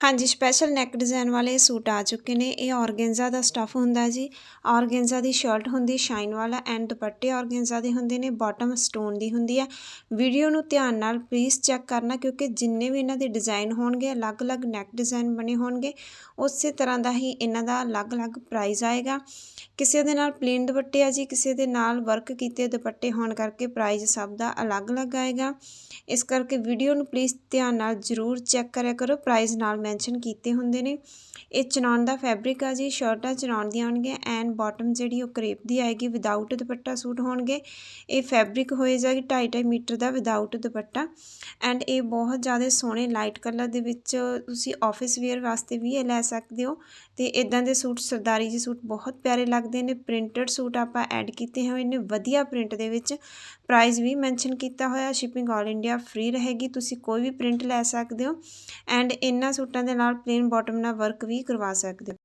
ਹਾਂਜੀ special neck design ਵਾਲੇ suit ਆ ਚੁੱਕੇ ਨੇ। ਇਹ ਔਰਗੈਂਜ਼ਾ ਦਾ ਸਟੱਫ ਹੁੰਦਾ ਜੀ। ਔਰਗੈਂਜ਼ਾ ਦੀ ਸ਼ਰਟ ਹੁੰਦੀ ਸ਼ਾਈਨ ਵਾਲਾ ਐਂਡ ਦੁਪੱਟੇ ਔਰਗੈਂਜ਼ਾ ਦੇ ਹੁੰਦੇ ਨੇ ਬਾਟਮ ਸਟੋਨ ਦੀ ਹੁੰਦੀ ਆ ਵੀਡੀਓ ਨੂੰ ਧਿਆਨ ਨਾਲ ਪਲੀਜ਼ ਚੈੱਕ ਕਰਨਾ, ਕਿਉਂਕਿ ਜਿੰਨੇ ਵੀ ਇਹਨਾਂ ਦੇ ਡਿਜ਼ਾਈਨ ਹੋਣਗੇ, ਅਲੱਗ-ਅਲੱਗ ਨੈਕ ਡਿਜ਼ਾਈਨ ਬਣੇ ਹੋਣਗੇ, ਉਸੇ ਤਰ੍ਹਾਂ ਦਾ ਹੀ ਇਹਨਾਂ ਦਾ ਅਲੱਗ-ਅਲੱਗ ਪ੍ਰਾਈਸ ਆਏਗਾ। ਕਿਸੇ ਦੇ ਨਾਲ ਪਲੇਨ ਦੁਪੱਟੇ ਆ ਜੀ, ਕਿਸੇ ਦੇ ਨਾਲ ਵਰਕ ਕੀਤੇ ਦੁਪੱਟੇ ਹੋਣ ਕਰਕੇ ਪ੍ਰਾਈਸ ਸਭ ਦਾ ਅਲੱਗ-ਅਲੱਗ ਆਏਗਾ। ਇਸ ਕਰਕੇ ਵੀਡੀਓ ਨੂੰ ਪਲੀਜ਼ ਧਿਆਨ ਨਾਲ ਜ਼ਰੂਰ ਚੈੱਕ ਕਰਿਆ ਕਰੋ ਪ੍ਰਾਈਸ ਨਾਲ ਮੈਂਸ਼ਨ ਕੀਤੇ ਹੁੰਦੇ ਨੇ। ਇਹ ਚਨਾਨ ਦਾ ਫੈਬਰਿਕ ਆ ਜੀ ਸ਼ਰਟਾਂ ਚਨਾਨ ਦੀਆਂ ਆਉਣਗੀਆਂ ਐਂਡ ਬਾਟਮ ਜਿਹੜੀ ਉਹ ਕਰੇਪ ਦੀ ਆਏਗੀ ਵਿਦਆਊਟ ਦੁਪੱਟਾ ਸੂਟ ਹੋਣਗੇ। ਇਹ ਫੈਬਰਿਕ ਹੋਏ ਜਾਏਗੀ 2.5 ਮੀਟਰ ਦਾ ਵਿਦਆਊਟ ਦੁਪੱਟਾ। ਐਂਡ ਇਹ ਬਹੁਤ ਜ਼ਿਆਦਾ ਸੋਹਣੇ ਲਾਈਟ ਕਲਰ ਦੇ ਵਿੱਚ ਤੁਸੀਂ ਆਫਿਸ ਵੇਅਰ ਵਾਸਤੇ ਵੀ ਇਹ ਲੈ ਸਕਦੇ ਹੋ। ਤੇ ਇਦਾਂ ਦੇ ਸੂਟ ਸਰਦਾਰੀ ਜੀ ਸੂਟ ਬਹੁਤ ਪਿਆਰੇ ਲੱਗਦੇ ਨੇ। ਪ੍ਰਿੰਟਡ ਸੂਟ ਆਪਾਂ ਐਡ ਕੀਤੇ ਹੋਏ ਨੇ ਵਧੀਆ ਪ੍ਰਿੰਟ ਦੇ ਵਿੱਚ। ਪ੍ਰਾਈਸ ਵੀ ਮੈਂਸ਼ਨ ਕੀਤਾ ਹੋਇਆ ਸ਼ਿਪਿੰਗ ਆਲ ਇੰਡੀਆ ਫ੍ਰੀ ਰਹੇਗੀ। ਤੁਸੀਂ ਕੋਈ ਵੀ ਪ੍ਰਿੰਟ ਲੈ ਸਕਦੇ ਹੋ। ਐਂਡ ਇਹਨਾਂ ਸੂਟਾਂ ਦੇ ਨਾਲ ਪਲੇਨ ਬਾਟਮ ਨਾਲ ਵਰਕ ਵੀ ਕਰਵਾ ਸਕਦੇ ਹੋ।